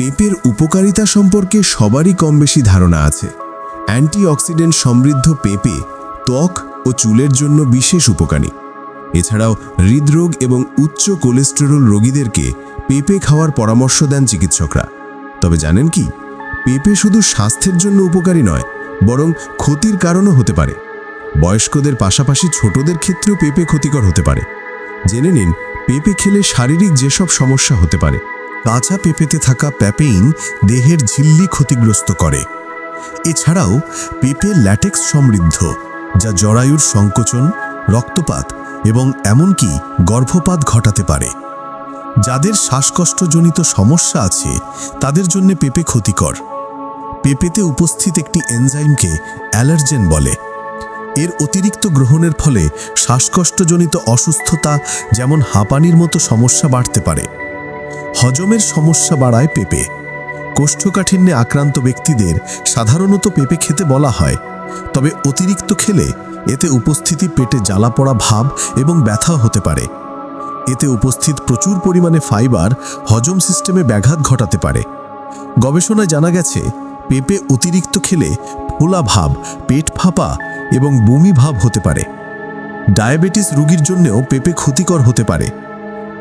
পেঁপের উপকারিতা সম্পর্কে সবারই কম বেশি ধারণা আছে। অ্যান্টিঅক্সিডেন্ট সমৃদ্ধ পেঁপে ত্বক ও চুলের জন্য বিশেষ উপকারী। এছাড়াও হৃদরোগ এবং উচ্চ কোলেস্টেরল রোগীদেরকে পেঁপে খাওয়ার পরামর্শ দেন চিকিৎসকরা। তবে জানেন কি? পেঁপে শুধু স্বাস্থ্যের জন্য উপকারী নয়, বরং ক্ষতির কারণও হতে পারে। বয়স্কদের পাশাপাশি ছোটদের ক্ষেত্রেও পেঁপে ক্ষতিকর হতে পারে। জেনে নিন, পেঁপে খেলে শারীরিক যেসব সমস্যা হতে পারে কাঁচা পেঁপেতে থাকা প্যাপেইন দেহের ঝিল্লি ক্ষতিগ্রস্ত করে। এছাড়াও, পেঁপে ল্যাটেক্স সমৃদ্ধ, যা জরায়ুর সংকোচন, রক্তপাত এবং এমনকি গর্ভপাত ঘটাতে পারে। যাদের শ্বাসকষ্টজনিত সমস্যা আছে, তাদের জন্য পেঁপে ক্ষতিকর। পেঁপেতে উপস্থিত একটি এনজাইমকে অ্যালার্জেন বলে। এর অতিরিক্ত গ্রহণের ফলে শ্বাসকষ্টজনিত অসুস্থতা যেমন হাঁপানির মতো সমস্যা বাড়তে পারে। হজমের সমস্যা বাড়ায় পেঁপে। কোষ্ঠকাঠিন্যে আক্রান্ত ব্যক্তিদের সাধারণত পেঁপে খেতে বলা হয়। তবে অতিরিক্ত খেলে এতে উপস্থিতি পেটে জ্বালা পড়া ভাব এবং ব্যথা হতে পারে। এতে উপস্থিত প্রচুর পরিমাণে ফাইবার হজম সিস্টেমে ব্যাঘাত ঘটাতে পারে। গবেষণায় জানা গেছে, পেঁপে অতিরিক্ত খেলে ফোলা ভাব, পেট ফাঁপা এবং বমি ভাব হতে পারে। ডায়াবেটিস রোগীর জন্যেও পেঁপে ক্ষতিকর হতে পারে।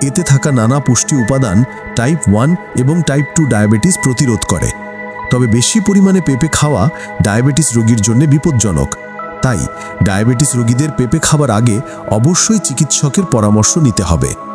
এতে থাকা নানা পুষ্টি উপাদান টাইপ ওয়ান এবং টাইপ টু ডায়াবেটিস প্রতিরোধ করে। তবে বেশি পরিমাণে পেঁপে খাওয়া ডায়াবেটিস রোগীর জন্য বিপজ্জনক। তাই ডায়াবেটিস রোগীদের পেঁপে খাবার আগে অবশ্যই চিকিৎসকের পরামর্শ নিতে হবে।